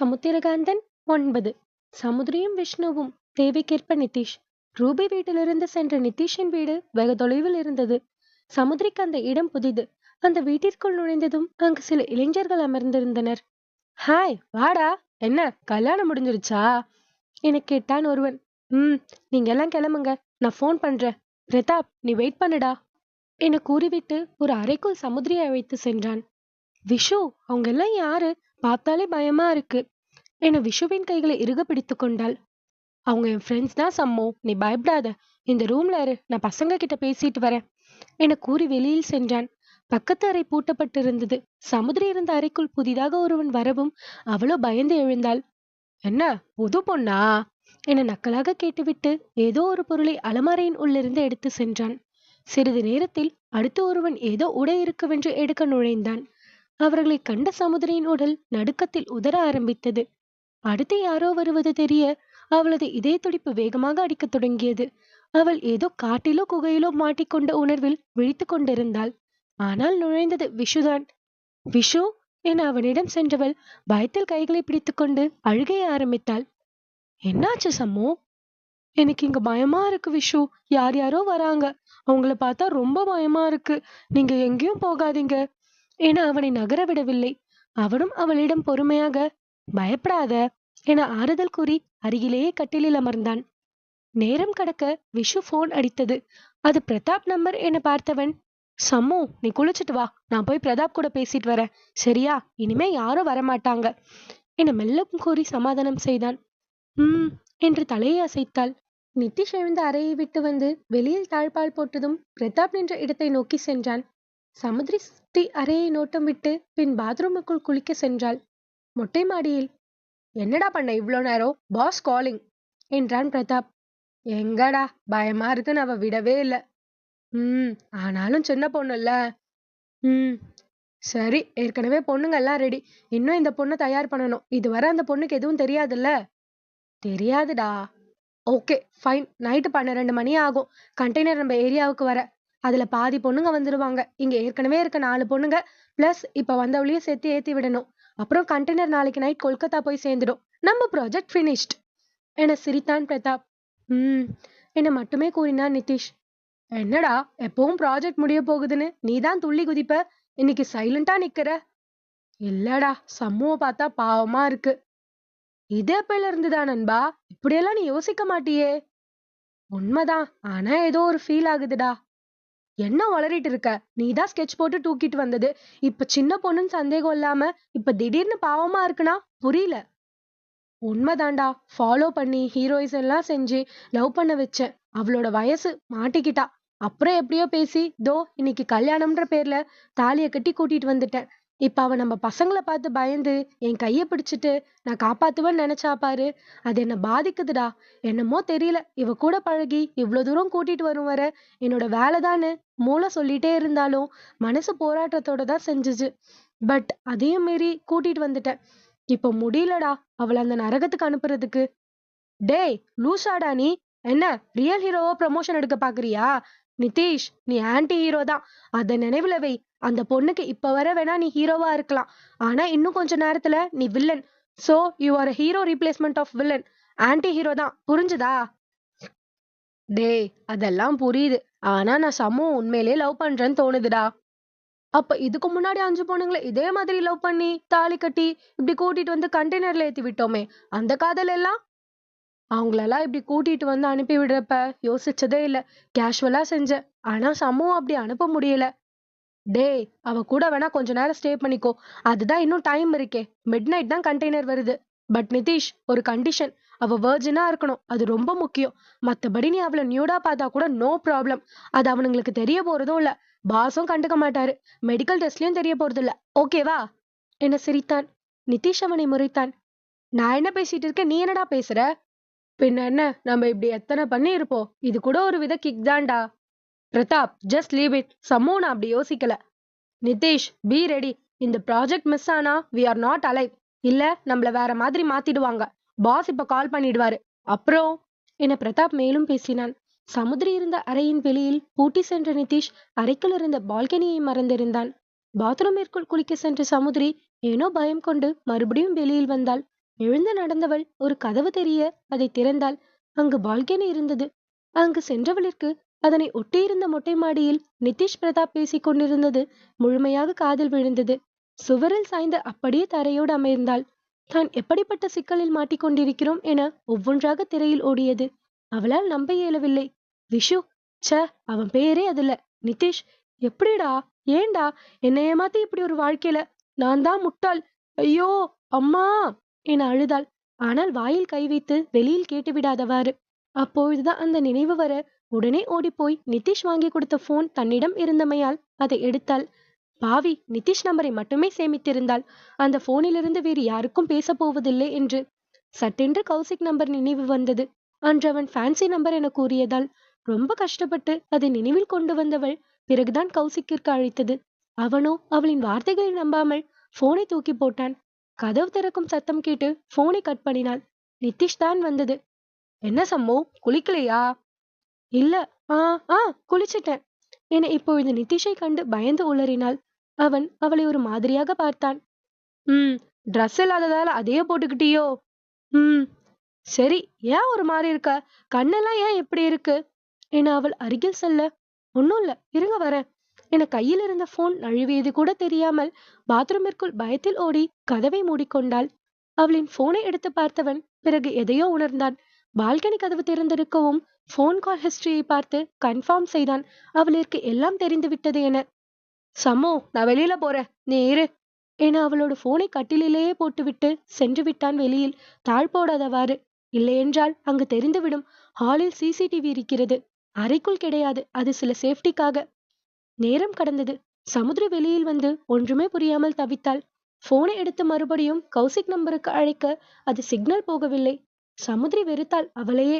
சமுத்திரகாந்தன் ஒன்பது. சமுத்திரியும் விஷ்ணுவும் தேவைக்கேற்ப நிதிஷ். ரூபி வீட்டிலிருந்து சென்ற நிதிஷின் வீடு வெகு தொலைவில் இருந்தது. சமுதிரிக்கு அந்த இடம் புதிது. அந்த வீட்டிற்குள் நுழைந்ததும் அங்கு சில இளைஞர்கள் அமர்ந்திருந்தனர். ஹாய் வாடா. என்ன கல்யாணம் முடிஞ்சிருச்சா? என கேட்டான் ஒருவன். ம் நீங்க எல்லாம் கிளம்புங்க. நான் ஃபோன் பண்றேன். பிரதாப் நீ வெயிட் பண்ணுடா. என கூறிவிட்டு ஒரு அறைக்குள் சமுதிரியை அழைத்து சென்றான். விஷு அவங்க எல்லாம் யாரு? பார்த்தாலே பயமா இருக்கு. என விஷுவின் கைகளை இறுக பிடித்து கொண்டாள். அவங்க என் ஃப்ரெண்ட்ஸ் தான் சம்மோ. நீ பயப்படாத. இந்த ரூம்ல இரு. நான் பசங்க கிட்ட பேசிட்டு வரேன். என கூறி வெளியில் சென்றான். பக்கத்து அறை பூட்டப்பட்டிருந்தது. சமுதிரி இருந்த அறைக்குள் புதிதாக ஒருவன் வரவும் அவளோ பயந்து எழுந்தாள். என்ன? புது பொண்ணா? என நக்கலாக கேட்டுவிட்டு ஏதோ ஒரு பொருளை அலமாரையின் உள்ளிருந்து எடுத்து சென்றான். சிறிது நேரத்தில் அடுத்து ஒருவன் ஏதோ உடை இருக்குவென்று எடுக்க நுழைந்தான். அவர்களை கண்ட சமுதிரியின் உடல் நடுக்கத்தில் உதற ஆரம்பித்தது. அடுத்து யாரோ வருவது தெரிய அவளது இதய துடிப்பு வேகமாக அடிக்கத் தொடங்கியது. அவள் ஏதோ காட்டிலோ குகையிலோ மாட்டிக்கொண்ட உணர்வில் விழித்துக் கொண்டிருந்தாள். ஆனால் நுழைந்தது விஷுதான் விஷு என அவனிடம் சென்றவள் பயத்தில் கைகளை பிடித்துக்கொண்டு அழுகைய ஆரம்பித்தாள். என்னாச்சு சம்மு? எனக்கு இங்க பயமா இருக்கு விஷு. யார் யாரோ வராங்க. அவங்கள பார்த்தா ரொம்ப பயமா இருக்கு. நீங்க எங்கேயும் போகாதீங்க என அவனை நகர விடவில்லை. அவனும் அவளிடம் பொறுமையாக பயப்படாத என ஆறுதல் கூறி அருகிலேயே கட்டிலில் அமர்ந்தான். நேரம் கடக்க விஷு போன் அடித்தது. அது பிரதாப் நம்பர் என பார்த்தவன் சம்மு நீ குளிச்சிட்டு வா. நான் போய் பிரதாப் கூட பேசிட்டு வரேன். சரியா? இனிமே யாரும் வரமாட்டாங்க என மெல்லம் கூறி சமாதானம் செய்தான். ம் என்று தலையை அசைத்தாள். நித்திஷ் எழுந்த அறையை விட்டு வந்து வெளியில் தாழ்பால் போட்டதும் பிரதாப் நின்ற இடத்தை நோக்கி சென்றான். சமுத்திரி சுத்தி அறையை நோட்டம் விட்டு பின் பாத்ரூமுக்குள் குளிக்க சென்றாள். மொட்டை மாடியில். என்னடா பண்ண இவ்வளோ நேரம்? பாஸ் காலிங் என்றான் பிரதாப். எங்கடா? பயமா இருக்குன்னு அவ விடவே இல்லை. ம் ஆனாலும் சின்ன பொண்ணுல்ல. ம் சரி ஏற்கனவே பொண்ணுங்க எல்லாம் ரெடி. இன்னும் இந்த பொண்ணை தயார் பண்ணணும். இதுவரை அந்த பொண்ணுக்கு எதுவும் தெரியாதுல்ல? தெரியாதுடா. Okay fine. நைட்டு பன்னிரெண்டு மணி ஆகும். கண்டெய்னர் நம்ம ஏரியாவுக்கு வர. அதில் பாதி பொண்ணுங்க வந்துடுவாங்க இங்கே ஏற்கனவே இருக்க நாலு பொண்ணுங்க ப்ளஸ் இப்போ வந்தவளையும் சேர்த்து ஏற்றி விடணும். அப்புறம் கண்டெய்னர் நாளைக்கு நைட் கொல்கத்தா போய் சேர்ந்துடும். நம்ம ப்ராஜெக்ட் ஃபினிஷ்ட் என சிரித்தான் பிரதாப். ம் என்னை மட்டுமே கூறினான் நிதிஷ். என்னடா எப்பவும் ப்ராஜெக்ட் முடிய போகுதுன்னு நீ தான் துள்ளி குதிப்ப? இன்னைக்கு சைலண்டா நிக்கிற? இல்லடா சம்முவ பார்த்தா பாவமா இருக்கு. இது எப்பல இருந்துதா நண்பா? இப்படியெல்லாம் நீ யோசிக்க மாட்டியே. உண்மைதான் ஆனா ஏதோ ஒரு ஃபீல் ஆகுதுடா. என்ன வளரிட்டு இருக்க? நீதான் ஸ்கெட்ச் போட்டு தூக்கிட்டு வந்தது. இப்ப சின்ன பொண்ணுன்னு சந்தேகம் இல்லாம இப்ப திடீர்னு பாவமா இருக்குன்னா புரியல. உண்மைதான்டா. ஃபாலோ பண்ணி ஹீரோயிஸ் எல்லாம் செஞ்சு லவ் பண்ண வச்சேன் அவளோட வயசு மாட்டிக்கிட்டா. அப்புறம் எப்படியோ பேசி தோ இன்னைக்கு கல்யாணம்ன்ற பேர்ல தாலியை கட்டி கூட்டிட்டு வந்துட்டேன். இப்ப அவ நம்ம பசங்களை பார்த்து பயந்து என் கைய பிடிச்சிட்டு நான் காப்பாத்துவேன்னு நினைச்சா பாரு அது என்ன பாதிக்குதுடா? என்னமோ தெரியல. இவ கூட பழகி இவ்வளவு தூரம் கூட்டிட்டு வரும் வர என்னோட வேலைதான்னு மூளை சொல்லிட்டே இருந்தாலும் மனசு போராட்டத்தோட தான் செஞ்சுச்சு. பட் அதையும் மீறி கூட்டிட்டு வந்துட்டேன். இப்ப முடியலடா அவளை அந்த நரகத்துக்கு அனுப்புறதுக்கு. டேய் லூசாடா நீ. என்ன ரியல் ஹீரோவா ப்ரமோஷன் எடுக்க பாக்குறியா? நிதிஷ் நீ ஆன்டி ஹீரோ தான். அதை நினைவுல வை. அந்த பொண்ணுக்கு இப்ப வர வேணா நீ ஹீரோவா இருக்கலாம். ஆனா இன்னும் கொஞ்ச நேரத்துல நீ villain so you are hero replacement of villain anti hero தான். புரிஞ்சுதா? டேய் அதெல்லாம் புரியுது. ஆனா நான் சமூ உண்மையிலேயே லவ் பண்றேன்னு தோணுதுடா. அப்ப இதுக்கு முன்னாடி அஞ்சு பொண்ணுங்களை இதே மாதிரி லவ் பண்ணி தாலி கட்டி இப்படி கூட்டிட்டு வந்து கண்டெய்னர்ல ஏத்தி விட்டோமே அந்த காதல் எல்லாம்? அவங்களெல்லாம் இப்படி கூட்டிட்டு வந்து அனுப்பி விடுறப்ப யோசிச்சதே இல்ல. கேஷுவலா செஞ்சேன். ஆனா சமூகம் அப்படி அனுப்ப முடியல. டேய் அவ கூட வேணா கொஞ்ச நேரம் ஸ்டே பண்ணிக்கோ. அதுதான் இன்னும் டைம் இருக்கே. மிட் நைட் தான் கண்டெய்னர் வருது. பட் நிதிஷ் ஒரு கண்டிஷன் அவ வேர்ஜினா இருக்கணும். அது ரொம்ப முக்கியம். மத்தபடி நீ அவளை நியூடா பார்த்தா கூட நோ ப்ராப்ளம் அது அவனுங்களுக்கு தெரிய போறதும் இல்ல. பாஸும் கண்டுக்க மாட்டாரு. மெடிக்கல் டெஸ்ட்லயும் தெரிய போறது இல்ல. ஓகேவா என்ன சிரித்தான். நிதிஷ் அவனை முறைத்தான். நான் என்ன பேசிட்டு இருக்கேன்? நீ என்னடா பேசுற? பின்ன என்ன? நம்ம இப்படி எத்தனை பண்ணி இருப்போம் இது கூட ஒரு வித கிக் தான்டா. Prathap just leave it Sammu அப்படி யோசிக்கல. நிதிஷ் பி ரெடி இந்த ப்ராஜெக்ட் மிஸ் ஆனா வி ஆர் நாட் அலைவ் இல்ல நம்மள வேற மாதிரி மாத்திடுவாங்க. பாஸ் இப்ப கால் பண்ணிடுவாரு. அப்புறம் என பிரதாப் மேலும் பேசினான். சமுதிரி இருந்த அறையின் வெளியில் பூட்டி சென்ற நிதிஷ் அறைக்குள் இருந்த பால்கனியை மறந்திருந்தான். பாத்ரூமிற்குள் குளிக்க சென்ற சமுதிரி ஏனோ பயம் கொண்டு மறுபடியும் வெளியில் வந்தாள். எழுந்து நடந்தவள் ஒரு கதவு தெரிய அதை திறந்தாள். அங்கு பால்கனி இருந்தது. அங்கு சென்றவளிற்கு அதனை ஒட்டியிருந்த மொட்டை மாடியில் நிதிஷ் பிரதாப் பேசிக் கொண்டிருந்தது. முழுமையாக காதில் விழுந்தது. சுவரில் சாய்ந்து அப்படியே தரையோடு அமர்ந்தாள். தான் எப்படிப்பட்ட சிக்கலில் மாட்டிக்கொண்டிருக்கிறோம் என ஒவ்வொன்றாக திரையில் ஓடியது. அவளால் நம்ப இயலவில்லை. விஷு ச்ச அவன் பேரே அதுல. நிதிஷ் எப்படிடா ஏன்டா என்னை ஏமாத்தி இப்படி ஒரு வாழ்க்கையில? நான் தான் முட்டாள். ஐயோ அம்மா என அழுதாள். ஆனால் வாயில் கை வைத்து வெளியில் கேட்டுவிடாதவாறு அப்பொழுதுதான் அந்த நினைவு வர உடனே ஓடிப்போய் நிதிஷ் வாங்கி கொடுத்த போன் தன்னிடம் இருந்தமையால் அதை எடுத்தாள். பாவி நிதிஷ் நம்பரை மட்டுமே சேமித்திருந்தாள். அந்த போனிலிருந்து வேறு யாருக்கும் பேச போவதில்லை என்று சட்டென்று கௌசிக் நம்பர் நினைவு வந்தது. அன்று அவன் ஃபேன்சி நம்பர் என கூறியதால் ரொம்ப கஷ்டப்பட்டு அதை நினைவில் கொண்டு வந்தவள் பிறகுதான் கௌசிக்கிற்கு அழைத்தது. அவனோ அவளின் வார்த்தைகளை நம்பாமல் போனை தூக்கி போட்டான். கதவு திறக்கும் சத்தம் கேட்டு போனை கட் பண்ணினாள். நிதிஷ் தான் வந்தது. என்ன சம்மோ குளிக்கலையா? இல்ல ஆ ஆ குளிச்சிட்டேன். என இப்பொழுது நிதிஷை கண்டு பயந்து உளறினாள். அவன் அவளை ஒரு மாதிரியாக பார்த்தான். ம் ட்ரெஸ் இல்லாததால அதையே போட்டுக்கிட்டியோ? ம். சரி ஏன் ஒரு மாதிரி இருக்க? கண்ணெல்லாம் ஏன் இப்படி இருக்கு? என அவள் அருகில் செல்ல. ஒன்னும் இல்ல இருங்க வரேன். என கையில் இருந்த போன் நழுவியது கூட தெரியாமல் பாத்ரூமிற்குள் பயத்தில் ஓடி கதவை மூடிக்கொண்டாள். அவளின் போனை எடுத்து பார்த்தவன் பிறகு எதையோ உணர்ந்தான். பால்கனி கதவு திறந்திருக்கவும் ஃபோன் கால் ஹிஸ்டரியை பார்த்து கன்ஃபார்ம் செய்தான். அவளிற்கு எல்லாம் தெரிந்து விட்டது என. சம்மோ நான் வெளியில போறேன். நீ இரு என அவளோட போனை கட்டிலேயே போட்டுவிட்டு சென்று விட்டான் வெளியில். தாழ் போடாதவாறு. இல்லையென்றால் அங்கு தெரிந்துவிடும். ஹாலில் சிசிடிவி இருக்கிறது. அறைக்குள் கிடையாது. அது சில சேஃப்டிக்காக நேரம் கடந்தது. சமுத்திர வெளியில் வந்து ஒன்றுமே புரியாமல் தவித்தாள். போனை எடுத்து மறுபடியும் கௌசிக் நம்பருக்கு அழைக்க அது சிக்னல் போகவில்லை. சமுத்திரி வெறுத்தாள். அவளையே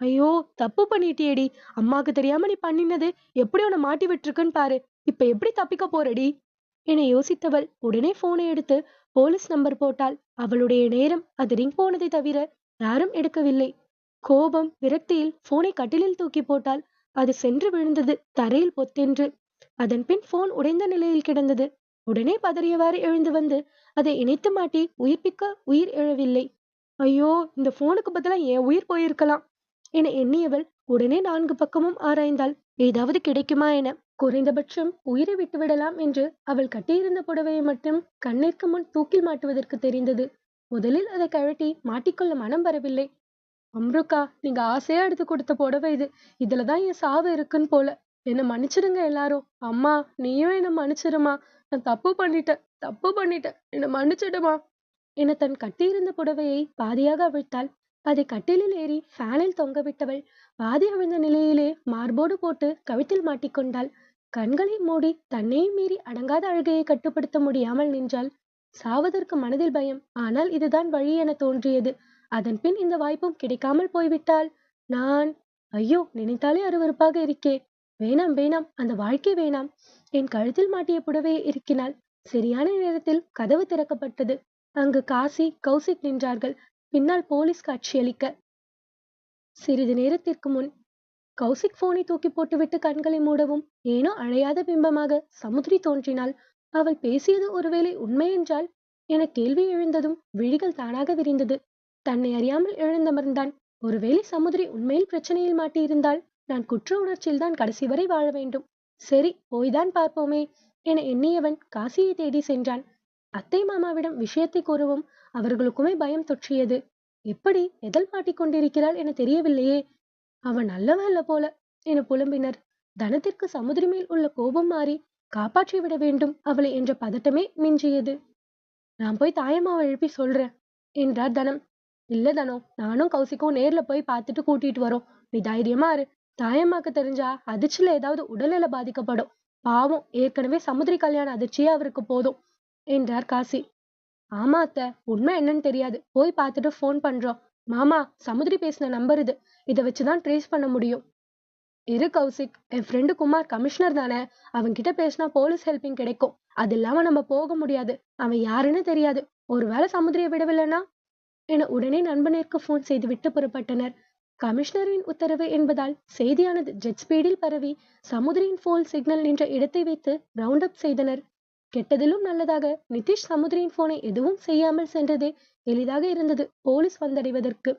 ஐயோ தப்பு பண்ணிட்டியேடி. அம்மாக்கு தெரியாம நீ பண்ணினது எப்படி உன்னை மாட்டி விட்டுருக்குன்னு பாரு. இப்ப எப்படி தப்பிக்க போறடி? என யோசித்தவள் உடனே போனை எடுத்து போலீஸ் நம்பர் போட்டாள். அவளுடைய நேரம் அது ரிங் போனதை தவிர யாரும் எடுக்கவில்லை. கோபம் விரக்தியில் போனை கட்டிலில் தூக்கி போட்டால் அது சென்று விழுந்தது தரையில் பொத்தென்று. அதன் பின் போன் உடைந்த நிலையில் கிடந்தது. உடனே பதறியவாறு எழுந்து வந்து அதை இணைத்து மாட்டி உயிர்ப்பிக்க உயிர் எழவில்லை. ஐயோ இந்த போனுக்கு பதிலா என் உயிர் போயிருக்கலாம். என எண்ணியவள் உடனே நான்கு பக்கமும் ஆராய்ந்தாள். ஏதாவது கிடைக்குமா என குறைந்தபட்சம் உயிரை விட்டுவிடலாம் என்று அவள் கட்டியிருந்த புடவையை மட்டும் கண்ணிற்கு முன் தூக்கில் மாட்டுவதற்கு தெரிந்தது. முதலில் அதை கழட்டி மாட்டிக்கொள்ள மனம் வரவில்லை. அம்ருக்கா நீங்க ஆசையா எடுத்து கொடுத்த புடவை இது. இதுலதான் என் சாவு இருக்குன்னு போல. என்ன மன்னிச்சிடுங்க எல்லாரும். அம்மா நீயும் என்ன மன்னிச்சிடுமா. நான் தப்பு பண்ணிட்டேன். தப்பு பண்ணிட்டேன். என்ன மன்னிச்சிடுமா. என தன் கட்டியிருந்த புடவையை பாதியாக அவிழ்த்தாள். அதை கட்டிலில் ஏறி ஃபேனில் தொங்கவிட்டவள் பாதி அவிழ்ந்த நிலையிலே மார்போடு போட்டு கழுத்தில் மாட்டிக்கொண்டாள் கண்களை மூடி தன்னையும் மீறி அடங்காத அழுகையை கட்டுப்படுத்த முடியாமல் நின்றாள். சாவதற்கு மனதில் பயம் ஆனால் இதுதான் வழி என தோன்றியது. அதன் பின் இந்த வாய்ப்பும் கிடைக்காமல் போய்விட்டால் நான் ஐயோ நினைத்தாலே அருவருப்பாக இருக்கே. வேணாம் வேணாம் அந்த வாழ்க்கை வேணாம் என் கழுத்தில் மாட்டிய புடவையை இருக்கினாள் சரியான நேரத்தில் கதவு திறக்கப்பட்டது. அங்கு காசி கௌசிக் நின்றார்கள். பின்னால் போலீஸ் காட்சியளிக்க சிறிது நேரத்திற்கு முன் கௌசிக் போனை தூக்கி போட்டுவிட்டு கண்களை மூடவும் ஏனோ அழையாத பிம்பமாக சமுத்திரி தோன்றினாள். அவள் பேசியது ஒருவேளை உண்மை என்றால் என கேள்வி எழுந்ததும் விழிகள் தானாக விரிந்தது. தன்னை அறியாமல் எழுந்தமர்ந்தான். ஒருவேளை சமுதிரி உண்மையில் பிரச்சனையில் மாட்டியிருந்தால் நான் குற்ற உணர்ச்சியில் தான் கடைசி வரை வாழ வேண்டும். சரி போய்தான் பார்ப்போமே என எண்ணியவன் காசியை தேடி சென்றான். அத்தை மாமாவிடம் விஷயத்தை கூறவும் அவர்களுக்குமே பயம் தொற்றியது. எப்படி எதல் மாட்டிக்கொண்டிருக்கிறாள் என தெரியவில்லையே. அவன் நல்லவன் அல்ல போல என புலம்பினர். தனத்திற்கு சமுதிரி மேல் உள்ள கோபம் மாறி காப்பாற்றி விட வேண்டும் அவளை என்ற பதட்டமே மிஞ்சியது. நான் போய் தாயம்மாவை எழுப்பி சொல்றேன் என்றார் தனம். இல்ல தனம் நானும் கௌசிக்கும் நேர்ல போய் பார்த்துட்டு கூட்டிட்டு வரோம். நீ தைரியமா இரு. தாயம்மாக்கு தெரிஞ்சா அதிர்ச்சியில ஏதாவது உடல்நிலை பாதிக்கப்படும். பாவம் ஏற்கனவே சமுதிரி கல்யாண அதிர்ச்சியே அவருக்கு போதும். என்றார் காசி. ஆமா அத்தை உண்மை என்னன்னு தெரியாது. போய் பார்த்துட்டு ஃபோன் பண்றோம். மாமா சமுதிரி பேசின நம்பர் இது. இதை வச்சுதான் ட்ரேஸ் பண்ண முடியும். இரு கௌசிக் என் ஃப்ரெண்டு குமார் கமிஷனர் தானே. அவன் கிட்ட பேசினா போலீஸ் ஹெல்ப்பிங் கிடைக்கும். அது இல்லாம நம்ம போக முடியாது. அவன் யாருன்னு தெரியாது. ஒருவேளை சமுதிரியை விடவில்லைனா என உடனே நண்பனிற்கு போன் செய்து விட்டு புறப்பட்டனர். கமிஷனரின் உத்தரவு என்பதால் செய்தியானது ஜெட் ஸ்பீடில் பரவி. சமுதிரியின் போல் சிக்னல் நின்ற இடத்தை வைத்து ரவுண்ட் அப் செய்தனர். கெட்டதிலும் நல்லதாக. நிதிஷ் சமுத்திரியின் போனை எதுவும் செய்யாமல் சென்றதே எளிதாக இருந்தது போலீஸ் வந்தடைவதற்கு.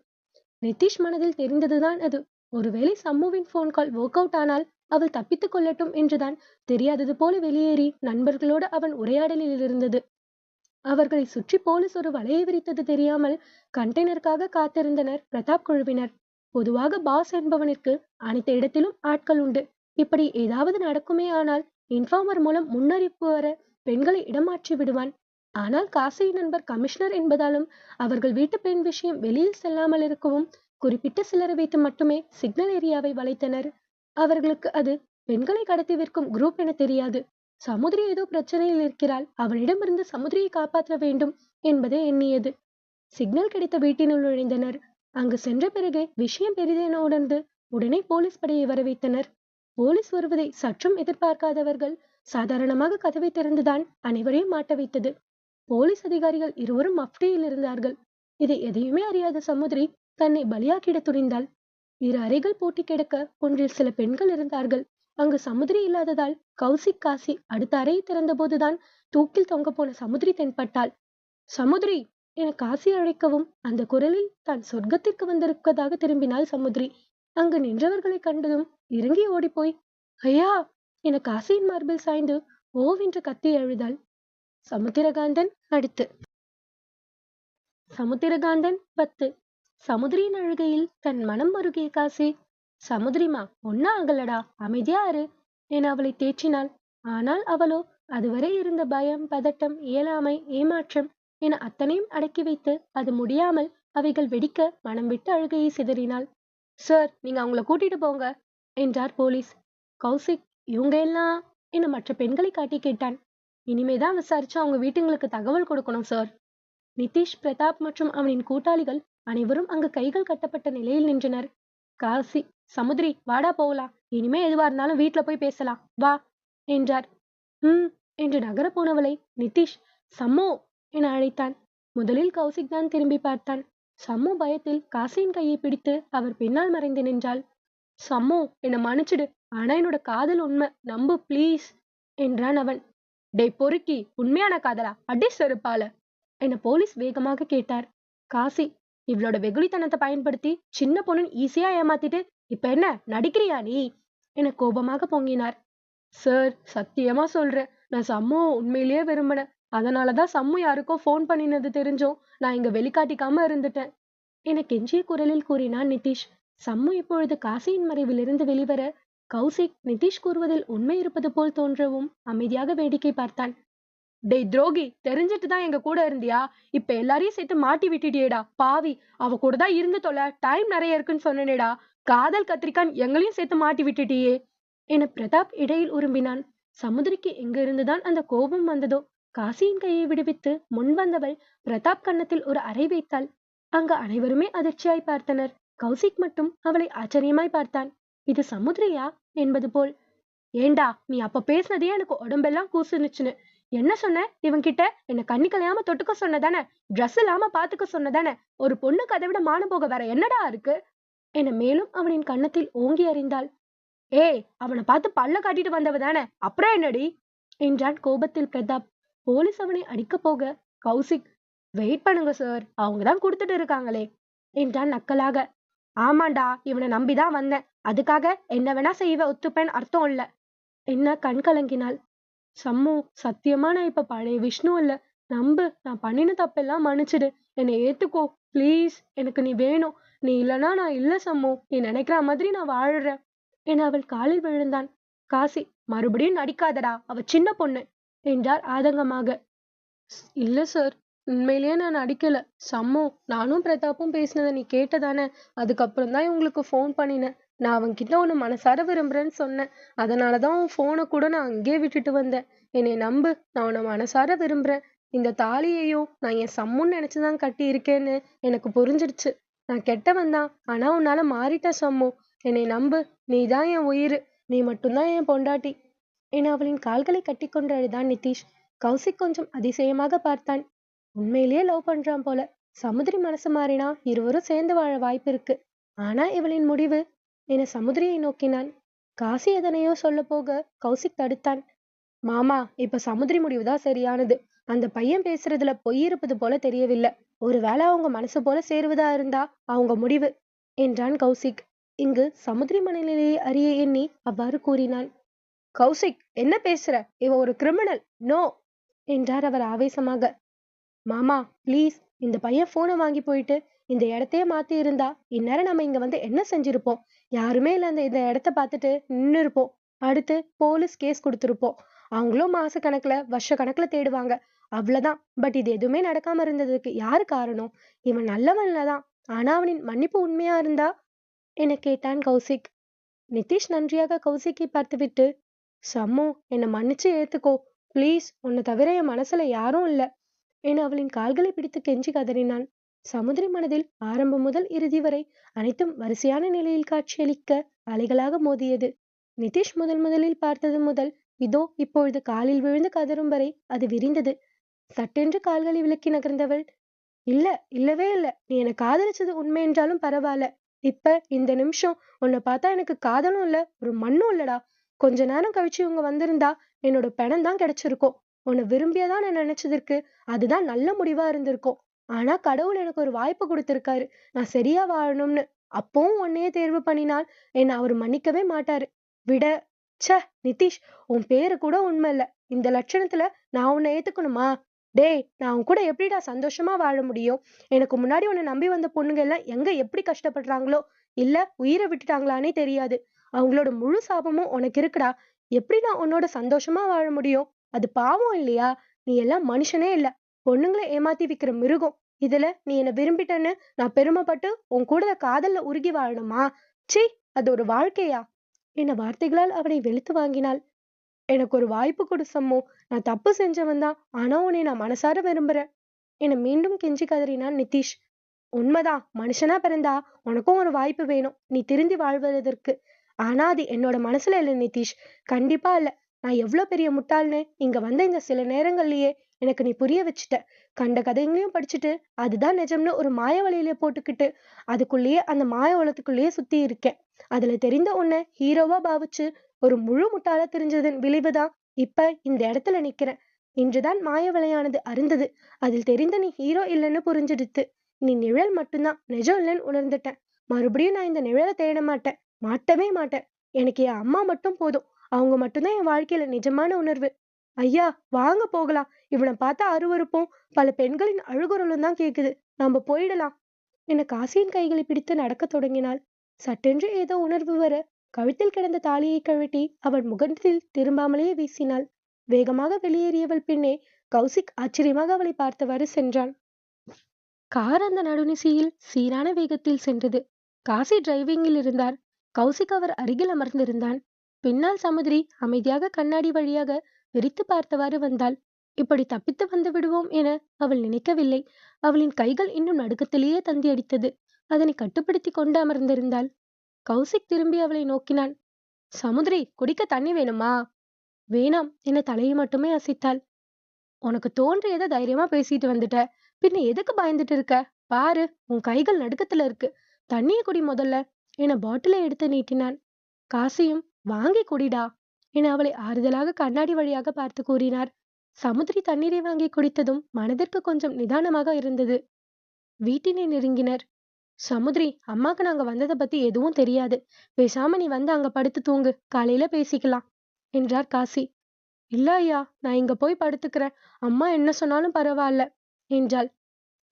நிதிஷ் மனதில் தெரிந்ததுதான் அது. ஒருவேளை சம்முவின் போன் கால் ஒர்க் அவுட் ஆனால் அவள் தப்பித்துக் கொள்ளட்டும் என்றுதான். தெரியாதது போல வெளியேறி நண்பர்களோடு அவன் உரையாடலில் இருந்தது. அவர்களை சுற்றி போலீஸ் ஒரு வலையை விரித்தது தெரியாமல் கண்டெய்னருக்காக காத்திருந்தனர் பிரதாப் குழுவினர். பொதுவாக பாஸ் என்பவனிற்கு அனைத்து இடத்திலும் ஆட்கள் உண்டு. இப்படி ஏதாவது நடக்குமே ஆனால் இன்ஃபார்மர் மூலம் முன்னறிவிப்பு வர பெண்களை இடமாற்றி விடுவான். ஆனால் காசி நண்பர் கமிஷனர் என்பதாலும் அவர்கள் வீட்டு பெண் விஷயம் வெளியில் செல்லாமல் இருக்கவும் குறிப்பிட்ட சிலரை வைத்து மட்டுமே சிக்னல் ஏரியாவை வளைத்தனர். அவர்களுக்கு அது பெண்களை கடத்தி விற்கும் குரூப் என தெரியாது. சமுதிரி ஏதோ பிரச்சனையில் இருக்கிறாள் அவளிடமிருந்து சமுதிரியை காப்பாற்ற வேண்டும் என்பதே எண்ணியது. சிக்னல் கிடைத்த வீட்டினுள் நுழைந்தனர். அங்கு சென்ற பிறகு விஷயம் பெரிதென உணர்ந்து உடனே போலீஸ் படையை வரவைத்தனர். போலீஸ் வருவதை சற்றும் எதிர்பார்க்காதவர்கள் சாதாரணமாக கதவை திறந்துதான் அனைவரையும் மாட்ட வைத்தது. போலீஸ் அதிகாரிகள் இருவரும் மஃப்டியில் இருந்தார்கள். இதை எதையுமே அறியாத சமுதிரி தன்னை பலியாக்கிட துணிந்தாள். இரு அறைகள் பூட்டி கிடக்க ஒன்றில் சில பெண்கள் இருந்தார்கள். அங்கு சமுதிரி இல்லாததால் கௌசிக் காசி அடுத்த அறையை திறந்தபோதுதான் தூக்கில் தொங்க போன சமுதிரி தென்பட்டாள். சமுதிரி! என காசி அழைக்கவும் அந்த குரலில் தான் சொர்க்கத்திற்கு வந்திருப்பதாக திரும்பினாள் சமுதிரி. அங்கு நின்றவர்களை கண்டதும் இறங்கி ஓடிப்போய் ஐயா என காசியின் மார்பில் சாய்ந்து ஓவென்று கத்தி அழுதாள். சமுத்திரகாந்தன் அடுத்து. சமுத்திரகாந்தன் பத்து. சமுதிரியின் அழுகையில் தன் மனம் மருகிய காசி. சமுதிரிமா ஒன்னா ஆகலடா அமைதியா இரு என அவளை தேற்றினாள். ஆனால் அவளோ அதுவரை இருந்த பயம் பதட்டம் இயலாமை ஏமாற்றம் என அத்தனையும் அடக்கி வைத்து அது முடியாமல் அவைகள் வெடிக்க மனம் விட்டு அழுகையை சிதறினாள். சார் நீங்க அவங்கள கூட்டிட்டு போங்க என்றார் போலீஸ். கௌசிக் இவங்க எல்லாம் என மற்ற பெண்களை காட்டி கேட்டான். இனிமேதான் விசாரிச்சு அவங்க வீட்டுங்களுக்கு தகவல் கொடுக்கணும் சார் நிதிஷ் பிரதாப் மற்றும் அவனின் கூட்டாளிகள் அனைவரும் அங்கு கைகள் கட்டப்பட்ட நிலையில் நின்றனர். காசி சமுதிரி வாடா போகலாம். இனிமே எதுவா இருந்தாலும் வீட்டுல போய் பேசலாம். வா என்றார். ஹம் என்று நகர போனவளை நிதிஷ் சம்மோ என அழைத்தான். முதலில் கௌசிக் தான் திரும்பி பார்த்தான். சம்மு பயத்தில் காசியின் கையை பிடித்து அவர் பின்னால் மறைந்து நின்றாள். சம்மு என்னை மன்னிச்சிடு. ஆனா என்னோட காதல் உண்மை. நம்பு ப்ளீஸ் என்றான் அவன். டேய் பொறுக்கி உண்மையான காதலா? அடி செருப்பால. என போலீஸ் வேகமாக கேட்டார். காசி இவளோட வெகுளித்தனத்தை பயன்படுத்தி சின்ன பொண்ணு ஈஸியா ஏமாத்திட்டு இப்ப என்ன நடிக்கிறியா நீ? என கோபமாக பொங்கினார். சார் சத்தியமா சொல்றேன். நான் சம்மு உண்மையிலேயே விரும்பினேன் அதனாலதான் சம்மு யாருக்கோ ஃபோன் பண்ணினது தெரிஞ்சும். நான் இங்க வெளிக்காட்டிக்காம இருந்துட்டேன். என கெஞ்சிய குரலில் கூறினான் நிதிஷ். சம்மு இப்பொழுது காசியின் மறைவிலிருந்து வெளிவர கௌசிக் நிதிஷ் கூறுவதில் உண்மை இருப்பது போல் தோன்றவும் அமைதியாக வேடிக்கை பார்த்தான் டேய் துரோகி தெரிஞ்சிட்டு தான் எங்க கூட இருந்தியா? இப்ப எல்லாரையும் சேர்த்து மாட்டி விட்டுட்டியேடா. பாவி அவ கூட தான் இருந்து தொலை. டைம் நிறைய இருக்குன்னு சொன்னனேடா. காதல் கத்திரிக்கான் எங்களையும் சேர்த்து மாட்டி விட்டுட்டியே. என பிரதாப் இடையில் உரும்பினான். சமுதிரிக்கு எங்கிருந்துதான் அந்த கோபம் வந்ததோ? காசியின் கையை விடுவித்து முன் வந்தவள் பிரதாப் கன்னத்தில் ஒரு அறை வைத்தாள். அங்கு அனைவருமே அதிர்ச்சியாய் பார்த்தனர். கௌசிக் மட்டும் அவளை ஆச்சரியமாய் பார்த்தான். இது சமுத்திரியா? என்பது போல். ஏண்டா நீ அப்ப பேசினதே எனக்கு உடம்பெல்லாம் கூசுனுச்சுன்னு. என்ன சொன்ன? இவன்கிட்ட என்ன கண்ணி கலையாம தொட்டுக்க சொன்னதானே? ட்ரெஸ் இல்லாம பாத்துக்க சொன்னதானே? ஒரு பொண்ணுக்கு அதை விட மானம் போக வேற என்னடா இருக்கு? என மேலும் அவனின் கன்னத்தில் ஓங்கி அறிந்தாள். ஏய் அவனை பார்த்து பல்ல காட்டிட்டு வந்தவ தானே? அப்புறம் என்னடி? என்றான் கோபத்தில் பிரதாப். போலீஸ் அவனை அடிக்க போக கௌசிக் வெயிட் பண்ணுங்க சார் அவங்க தான் கொடுத்துட்டு இருக்காங்களே என்றான் நக்கலாக. ஆமாண்டா இவனை நம்பிதான் வந்தேன். அதுக்காக என்ன வேணா செய்வ ஒத்துப்பேன் அர்த்தம் இல்ல. என்ன கண் கலங்கினாள். சம்மு சத்தியமா நான் இப்ப பழைய விஷ்ணு இல்ல. நம்பு நான் பண்ணின தப்பெல்லாம் மன்னிச்சிடு. என்னை ஏத்துக்கோ ப்ளீஸ் எனக்கு நீ வேணும். நீ இல்லனா நான் இல்ல சம்மு. நீ நினைக்கிற மாதிரி நான் வாழுறேன். என அவள் காலில் விழுந்தான். காசி மறுபடியும் நடிக்காதடா. அவ சின்ன பொண்ணு. என்றார் ஆதங்கமாக. இல்ல சார் உண்மையிலேயே நான் நடிக்கல சம்மு நானும் பிரதாப்பும் பேசினதை நீ கேட்டதானே? அதுக்கப்புறம் தான் உங்களுக்கு ஃபோன் பண்ணினேன். நான் அவன்கிட்ட உன்னை மனசார விரும்புறேன்னு சொன்னேன். அதனாலதான் உன் ஃபோனை கூட நான் அங்கேயே விட்டுட்டு வந்தேன். என்னை நம்பு நான் உன்னை மனசார விரும்புறேன். இந்த தாலியையும் நான் என் சம்முன்னு நினைச்சுதான் கட்டி இருக்கேன்னு எனக்கு புரிஞ்சிடுச்சு நான் கெட்டவன் தான் ஆனா உன்னால மாறிட்ட சம்மு. என்னை நம்பு நீதான் என் உயிர். நீ மட்டும்தான் என் பொண்டாட்டி. என அவளின் கால்களை கட்டிக்கொண்டு அழுதான் நிதிஷ். கௌசிக் கொஞ்சம் அதிசயமாக பார்த்தான். உண்மையிலேயே லவ் பண்றான் போல. சமுதிரி மனசு மாறினா இருவரும் சேர்ந்து வாழ வாய்ப்பு இருக்கு. ஆனா இவளின் முடிவு என சமுதிரியை நோக்கினான்? காசி எதனையோ சொல்ல போக கௌசிக் தடுத்தான். மாமா இப்ப சமுத்திரி முடிவுதான் சரியானது. அந்த பையன் பேசுறதுல பொய் இருப்பது போல தெரியவில்லை. ஒருவேளை அவங்க மனசு போல சேருவதா இருந்தா அவங்க முடிவு என்றான் கௌசிக். இங்கு சமுத்திரி மனநிலையை அறிய எண்ணி அவ்வாறு கூறினான். கௌசிக் என்ன பேசுற? இவ ஒரு கிரிமினல் நோ என்றார் அவர் ஆவேசமாக. மாமா ப்ளீஸ் இந்த பையன் போனை வாங்கி போயிட்டு இந்த இடத்தையே மாத்தி இருந்தா இந்நேரம் நம்ம இங்க வந்து என்ன செஞ்சிருப்போம்? யாருமே இல்ல அந்த இந்த இடத்த பார்த்துட்டு நின்னு இருப்போம் அடுத்து போலீஸ் கேஸ் கொடுத்துருப்போம். அவங்களும் மாச கணக்குல வருஷ கணக்குல தேடுவாங்க. அவ்வளவுதான். பட் இது எதுவுமே நடக்காம இருந்ததுக்கு யாரு காரணம்? இவன் நல்லவன்லதான் ஆனா அவனின் மன்னிப்பு உண்மையா இருந்தா? என கேட்டான் கௌசிக். நிதிஷ் நன்றியாக கௌசிக்கை பார்த்துவிட்டு சம்மு என்னை மன்னிச்சு ஏத்துக்கோ. ப்ளீஸ் உன்னை தவிர என் மனசுல யாரும் இல்ல. என அவளின் கால்களை பிடித்து கெஞ்சி கதறினான் சமுதிரி மனதில் ஆரம்பம் முதல் இறுதி வரை அனைத்தும் வரிசையான நிலையில் காட்சியளிக்க அலைகளாக மோதியது. நிதிஷ் முதல் முதலில் பார்த்தது முதல் இதோ இப்பொழுது காலில் விழுந்து கதறும் வரை அது விரிந்தது. சட்டென்று கால்களை விளக்கி நகர்ந்தவள் இல்ல இல்லவே இல்ல நீ என்னை காதலிச்சது உண்மை என்றாலும் பரவாயில்ல. இப்ப இந்த நிமிஷம் உன்னை பார்த்தா எனக்கு காதலும் இல்ல ஒரு மண்ணும் இல்லடா. கொஞ்ச நேரம் கழிச்சு இவங்க வந்திருந்தா என்னோட பிணம் தான் கிடைச்சிருக்கும். உன்னை விரும்பியதா நான் நினைச்சதற்கு அதுதான் நல்ல முடிவா இருந்திருக்கும். ஆனா கடவுள் எனக்கு ஒரு வாய்ப்பு கொடுத்திருக்காரு. நான் சரியா வாழணும்னு. அப்பவும் உன்னையே தேர்வு பண்ணினால் என்னை அவர் மன்னிக்கவே மாட்டாரு. விட ச்சே நிதிஷ் உன் பேரு கூட உண்மை இல்ல. இந்த லட்சணத்துல நான் உன்னை ஏத்துக்கணுமா? டேய் நான் உன் கூட எப்படிடா சந்தோஷமா வாழ முடியும்? எனக்கு முன்னாடி உன்னை நம்பி வந்த பொண்ணுங்க எல்லாம் எங்க எப்படி கஷ்டப்படுறாங்களோ? இல்ல உயிரை விட்டுட்டாங்களானே தெரியாது. அவங்களோட முழு சாபமும் உனக்கு இருக்குடா. எப்படி நான் உன்னோட சந்தோஷமா வாழ முடியும்? அது பாவம் இல்லையா? நீ எல்லாம் மனுஷனே இல்ல. பொண்ணுங்களை ஏமாத்தி விக்கிற மிருகம். இதுல நீ என்ன விரும்பிட்டேன்னு நான் பெருமைப்பட்டு உன் கூட காதல்ல உருகி வாழணுமா? சீ அது ஒரு வாழ்க்கையா? என்ன வார்த்தைகளால் அவனை வெளுத்து வாங்கினாள்? எனக்கு ஒரு வாய்ப்பு கொடு சம்மோ. நான் தப்பு செஞ்சவன் தான். ஆனா உன்னை நான் மனசார விரும்புறேன். என மீண்டும் கெஞ்சி கதறினான் நிதிஷ். உண்மைதான். மனுஷனா பிறந்தா உனக்கும் ஒரு வாய்ப்பு வேணும். நீ திருந்தி வாழ்வதற்கு. ஆனா அது என்னோட மனசுல இல்ல நிதிஷ். கண்டிப்பா இல்ல. நான் எவ்வளவு பெரிய முட்டாள்னு இங்க வந்த இந்த சில நேரங்கள்லயே எனக்கு நீ புரிய வச்சுட்ட. கண்ட கதைங்களையும் படிச்சுட்டு அதுதான் நிஜம்னு ஒரு மாய வலையில போட்டுக்கிட்டு அதுக்குள்ளேயே அந்த மாய உலகத்துக்குள்ளேயே சுத்தி இருக்கேன். அதுல தெரிந்த உன்னை ஹீரோவா பாவிச்சு ஒரு முழு முட்டாளா தெரிஞ்சதன் விளைவுதான் இப்ப இந்த இடத்துல நிக்கிறேன். இன்றுதான் மாய வலையானது அருந்தது. அதில் தெரிந்த நீ ஹீரோ இல்லைன்னு புரிஞ்சிடுத்து. நீ நிழல் மட்டும்தான் நிஜம் இல்லைன்னு உணர்ந்துட்டேன். மறுபடியும் நான் இந்த நிழலை தேட மாட்டேன். மாட்டவே மாட்டேன். எனக்கு என் அம்மா மட்டும் போதும். அவங்க மட்டும்தான் என் வாழ்க்கையில நிஜமான உணர்வு. ஐயா வாங்க போகலாம். இவனை பார்த்தா அருவருப்பும் பல பெண்களின் அழுகுரலும் தான் கேக்குது. நாம போயிடலாம். என காசியின் கைகளை பிடித்து நடக்கத் தொடங்கினாள். சட்டென்று ஏதோ உணர்வு வர கழுத்தில் கிடந்த தாலியை கழட்டி அவள் முகத்தில் திரும்பாமலேயே வீசினாள். வேகமாக வெளியேறியவள் பின்னே கௌசிக் ஆச்சரியமாக அவளை பார்த்தவாறு சென்றான். கார் அந்த நடுநிசையில் சீரான வேகத்தில் சென்றது. காசி டிரைவிங்கில் இருந்தார். கௌசிக் அவர் அருகில் அமர்ந்திருந்தான். பின்னால் சமுதிரி அமைதியாக கண்ணாடி வழியாக வெறித்து பார்த்தவாறு வந்தாள். இப்படி தப்பித்து வந்து விடுவோம் என அவள் நினைக்கவில்லை. அவளின் கைகள் இன்னும் நடுக்கத்திலேயே தந்தி அடித்தது. அதனை கட்டுப்படுத்தி கொண்டு அமர்ந்திருந்தாள். கௌசிக் திரும்பி அவளை நோக்கினான். சமுதிரி குடிக்க தண்ணி வேணுமா? வேணாம் என தலையை மட்டுமே அசைத்தாள். உனக்கு தோன்றியதை தைரியமா பேசிட்டு வந்துட்ட. பின்ன எதுக்கு பயந்துட்டு இருக்க? பாரு உன் கைகள் நடுக்கத்துல இருக்கு. தண்ணியை குடி முதல்ல என பாட்டிலை எடுத்து நீட்டினான். காசியும் வாங்கி குடிடா என அவளை ஆறுதலாக கண்ணாடி வழியாக பார்த்து கூறினார். சமுத்திரி தண்ணீரை வாங்கி குடித்ததும் மனதிற்கு கொஞ்சம் நிதானமாக இருந்தது. வீட்டினை நெருங்கினர். சமுத்திரி அம்மாக்கு நாங்க வந்ததை பத்தி எதுவும் தெரியாது. பேசாம நீ வந்து அங்க படுத்து தூங்கு. காலையில பேசிக்கலாம் என்றார் காசி. இல்ல ஐயா நான் இங்க போய் படுத்துக்கிறேன். அம்மா என்ன சொன்னாலும் பரவாயில்ல என்றாள்.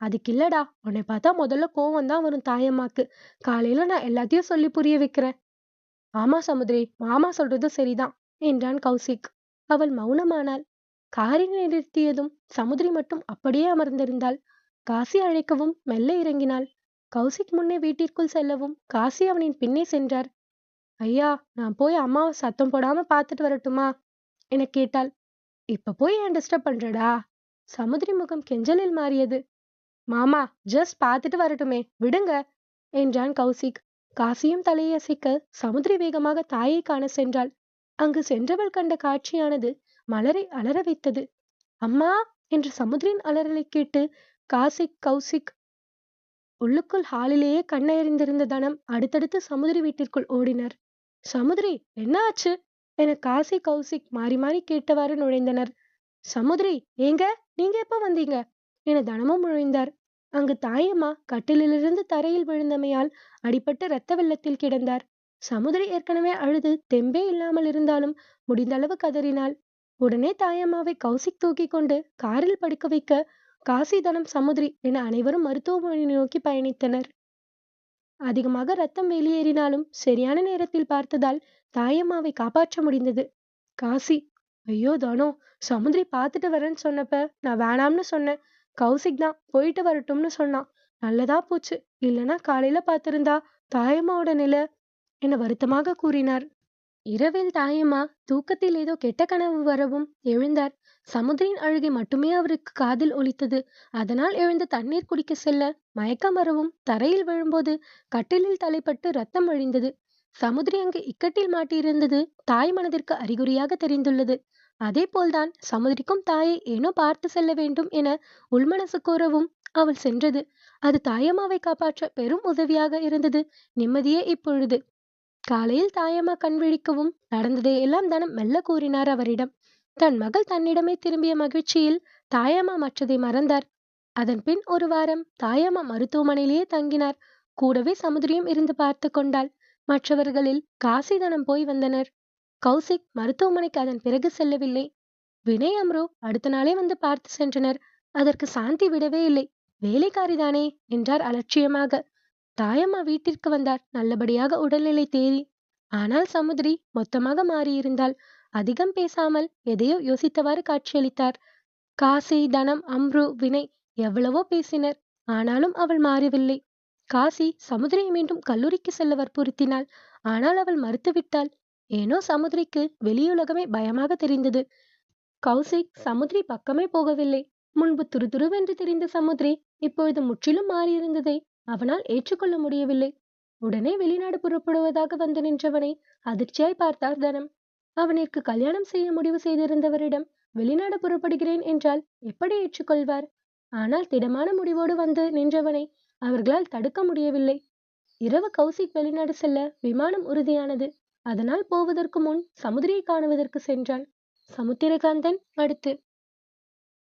அதுக்கு இல்லடா. உன்னை பார்த்தா முதல்ல கோவம் தான் வரும் தாயம்மாக்கு. காலையில நான் எல்லாத்தையும் சொல்லி புரிய வைக்கிறேன். ஆமா சமுதிரி மாமா சொல்றது சரிதான் என்றான் கௌசிக். அவள் மௌனமானாள். காரை நிறுத்தியதும் சமுதிரி மட்டும் அப்படியே அமர்ந்திருந்தாள். காசி அழைக்கவும் மெல்ல இறங்கினாள். கௌசிக் முன்னே வீட்டிற்குள் செல்லவும் காசி அவனின் பின்னே சென்றார். ஐயா நான் போய் அம்மாவை சத்தம் போடாம பார்த்துட்டு வரட்டுமா? என கேட்டாள். இப்ப போய் ஏன் டிஸ்டர்ப் பண்றடா? சமுதிரி முகம் கெஞ்சலில் மாறியது. மாமா ஜஸ்ட் பார்த்துட்டு வரட்டுமே விடுங்க என்றான் கௌசிக். காசியும் தலையசைக்க சமுதிரி வேகமாக தாயை காண சென்றாள். அங்கு சென்றவள் கண்ட காட்சியானது மலரை அலற வைத்தது. அம்மா! என்று சமுதிரின் அலறலை கேட்டு காசிக் கௌசிக் உள்ளுக்குள் ஹாலிலேயே கண்ணெறிந்திருந்த தனம் அடுத்தடுத்து சமுதிரி வீட்டிற்குள் ஓடினர். சமுதிரி என்ன ஆச்சு? என காசி கௌசிக் மாறி மாறி கேட்டவாறு நுழைந்தனர். சமுதிரி ஏங்க? நீங்க எப்ப வந்தீங்க? என தனமும் நுழைந்தார். அங்கு தாயம்மா கட்டிலிலிருந்து தரையில் விழுந்தமையால் அடிபட்டு இரத்த வெள்ளத்தில் கிடந்தார். சமுதிரி ஏற்கனவே அழுது தெம்பே இல்லாமல் இருந்தாலும் முடிந்தளவு கதறினாள். உடனே தாயம்மாவை கௌசிக் தூக்கி கொண்டு காரில் படுக்க வைக்க காசிதனம் சமுதிரி என அனைவரும் மருத்துவமனை நோக்கி பயணித்தனர். அதிகமாக ரத்தம் வெளியேறினாலும் சரியான நேரத்தில் பார்த்ததால் தாயம்மாவை காப்பாற்ற முடிந்தது. காசி ஐயோ தானோ சமுதிரி பார்த்துட்டு வரேன்னு சொன்னப்ப நான் வேணாம்னு சொன்னேன். கௌசிக் தான் போயிட்டு வரட்டும்னு சொன்னான். நல்லதா போச்சு. இல்லைன்னா காலையில பார்த்திருந்தா தாயம்மாவோட நிலை என வருத்தமாக கூறினார். இரவில் தாயம்மா தூக்கத்தில் ஏதோ கெட்ட கனவு வரவும் எழுந்தார். சமுதிரின் அழுகை மட்டுமே அவருக்கு காதில் ஒலித்தது. அதனால் எழுந்து தண்ணீர் குடிக்க செல்ல மயக்கம் வரவும் தரையில் விழும்போது கட்டிலில் தலைப்பட்டு ரத்தம் அழிந்தது. சமுதிரி அங்கு இக்கட்டில் மாட்டியிருந்தது தாய் மனதிற்கு அறிகுறியாக தெரிந்துள்ளது. அதே போல்தான் சமுதிரிக்கும் தாயை ஏனோ பார்த்து செல்ல வேண்டும் என உள்மனசு கூறவும் அவள் சென்றது. அது தாயம்மாவை காப்பாற்ற பெரும் உதவியாக இருந்தது. நிம்மதியே இப்பொழுது. காலையில் தாயம்மா கண் விழிக்கவும் நடந்ததை எல்லாம் தனம் மெல்ல கூறினார் அவரிடம். தன் மகள் தன்னிடமே திரும்பிய மகிழ்ச்சியில் தாயம்மா மற்றதை மறந்தார். அதன் பின் ஒரு வாரம் தாயம்மா மருத்துவமனையிலேயே தங்கினார். கூடவே சமுதிரியும் இருந்து பார்த்து கொண்டாள். மற்றவர்களில் காசிதனம் போய் வந்தனர். கௌசிக் மருத்துவமனைக்கு அதன் பிறகு செல்லவில்லை. வினய் அம்ரோ அடுத்த நாளே வந்து பார்த்து சென்றனர். அதற்கு சாந்தி விடவே இல்லை. வேலைக்காரிதானே என்றார் அலட்சியமாக. தாயம்மா வீட்டிற்கு வந்தார். நல்லபடியாக உடல்நிலை தேறி. ஆனால் சமுதிரி மொத்தமாக மாறியிருந்தாள். அதிகம் பேசாமல் எதையோ யோசித்தவாறு காட்சியளித்தார். காசி தனம் அம்ரு வினய் எவ்வளவோ பேசினர். ஆனாலும் அவள் மாறவில்லை. காசி சமுதிரியை மீண்டும் கல்லூரிக்கு செல்ல வற்புறுத்தினாள். ஆனால் அவள் மறுத்துவிட்டாள். ஏனோ சமுதிரிக்கு வெளியுலகமே பயமாக தெரிந்தது. கௌசிக் சமுதிரி பக்கமே போகவில்லை. முன்பு துருதுருவென்று தெரிந்த சமுத்திரி இப்பொழுது முற்றிலும் மாறியிருந்ததை அவனால் ஏற்றுக்கொள்ள முடியவில்லை. உடனே வெளிநாடு புறப்படுவதாக வந்து நின்றவனை அதிர்ச்சியாய் பார்த்தார் தனம். அவனிற்கு கல்யாணம் செய்ய முடிவு செய்திருந்தவரிடம் வெளிநாடு புறப்படுகிறேன் என்றால் எப்படி ஏற்றுக்கொள்வார்? ஆனால் திடமான முடிவோடு வந்து நின்றவனை அவர்களால் தடுக்க முடியவில்லை. இரவு கௌசிக் வெளிநாடு செல்ல விமானம் உறுதியானது. அதனால் போவதற்கு முன் சமுதிரியை காணுவதற்கு சென்றான். சமுத்திரகாந்தன் அடுத்து